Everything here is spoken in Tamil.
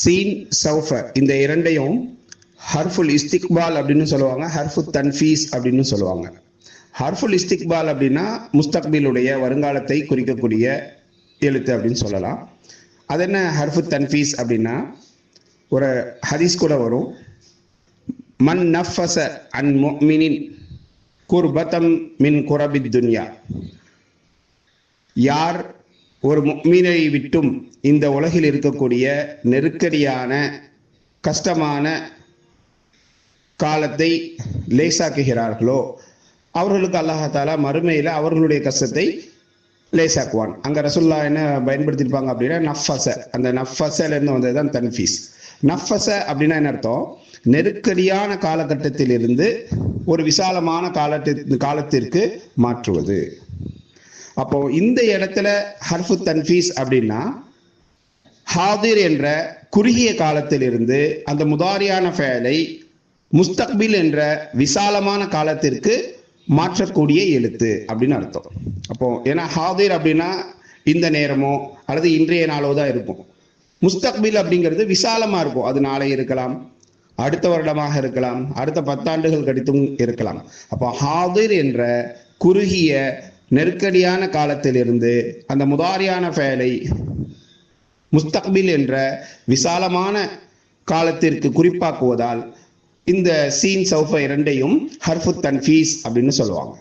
சீன் சௌஃப இந்த இரண்டையும் ஹர்ஃபுல் இஸ்திக்பால் அப்படின்னு சொல்லுவாங்க ஹர்ஃபு தன்ஃபீஸ் அப்படின்னு சொல்லுவாங்க. ஹர்ஃபுல் இஸ்திக்பால் அப்படின்னா முஸ்தக்பிலுடைய வருங்காலத்தை குறிக்கக்கூடிய எழுத்து அப்படின்னு சொல்லலாம். அது என்ன ஹர்ஃபு தன்ஃபீஸ் அப்படின்னா ஒரு ஹதீஸ் கூட வரும். மன் நஃபச அன் மொமினின் குர்பத்தம் மின் குரபித் துன்யா. யார் ஒரு மீனை விட்டும் இந்த உலகில் இருக்கக்கூடிய நெருக்கடியான கஷ்டமான காலத்தை லேசாக்குகிறார்களோ அவர்களுக்கு அல்லாஹாலா மறுமையில் அவர்களுடைய கஷ்டத்தை லேசாக்குவான். அங்கே ரசுல்லா என்ன பயன்படுத்தியிருப்பாங்க அப்படின்னா நஃபச அந்த நஃபசலேருந்து வந்தது தான் தன்ஃபீஸ். நஃபச அப்படின்னா என்ன அர்த்தம்? நெருக்கடியான காலகட்டத்தில் இருந்து ஒரு விசாலமான காலத்து காலத்திற்கு மாற்றுவது. அப்போ இந்த இடத்துல ஹர்ஃபு தன்ஃபீஸ் அப்படின்னா ஹாதிர் என்ற குறுகிய காலத்திலிருந்து அந்த முதாரியான ஃபேலை முஸ்தக்பில் என்ற விசாலமான காலத்திற்கு மாற்றக்கூடிய எழுத்து அப்படின்னு அர்த்தம். அப்போ ஏன்னா ஹாதிர் அப்படின்னா இந்த நேரமோ அல்லது இன்றைய நாளோ தான் இருக்கும். முஸ்தக்பில் அப்படிங்கிறது விசாலமா இருக்கும். அது நாளை இருக்கலாம் அடுத்த வருடமாக இருக்கலாம் அடுத்த பத்தாண்டுகள் கடித்தும் இருக்கலாம். அப்போ ஹாதிர் என்ற குறுகிய நெருக்கடியான காலத்திலிருந்து அந்த முதாரியான ஃபேலை முஸ்தக்பில் என்ற விசாலமான காலத்திற்கு குறிப்பாக்குவதால் இந்த சீன் சௌஃப இரண்டையும் ஹர்ஃபு தன்ஃபீஸ் அப்படின்னு சொல்லுவாங்க.